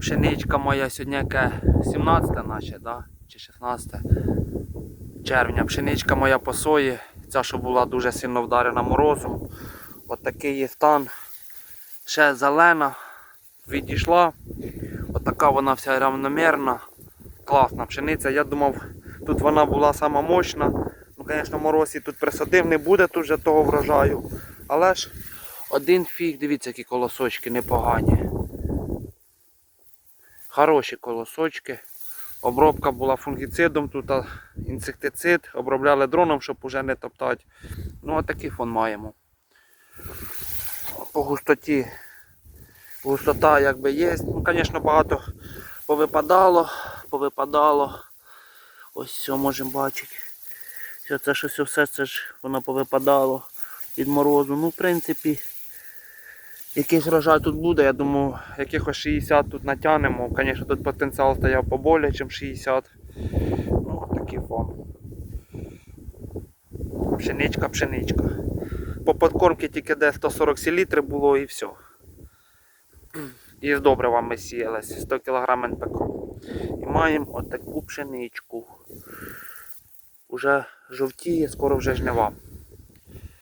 Пшеничка моя сьогодні яке 17 наче, да? чи 16 червня. Пшеничка моя по сої. Ця, що була дуже сильно вдарена морозом. От такий є стан. Ще зелена. Відійшла. От така вона вся рівномірна. Класна пшениця. Я думав, тут вона була сама мощна. Ну, звісно, мороз і тут присадив, не буде тут вже того врожаю. Але ж один фіг, дивіться, які колосочки непогані. Хороші колосочки. Обробка була фунгіцидом, тут інсектицид, обробляли дроном, щоб уже не топтати. Ну, отакий фон маємо. По густоті. Густота якби є. Ну, звісно, багато повипадало, повипадало. Ось все можемо бачити. Все це щось все це ж воно повипадало від морозу. Ну, в принципі, якийсь врожай тут буде, я думаю, якихось 60 тут натягнемо. Звісно, тут потенціал стояв поболее, ніж 60. Ну, такий фон. Пшеничка, пшеничка. По подкормці тільки де 140 селітри було і все. І з добривами сіялось 100 кг НПК. І маємо отаку пшеничку. Уже жовтіє, скоро вже жнива.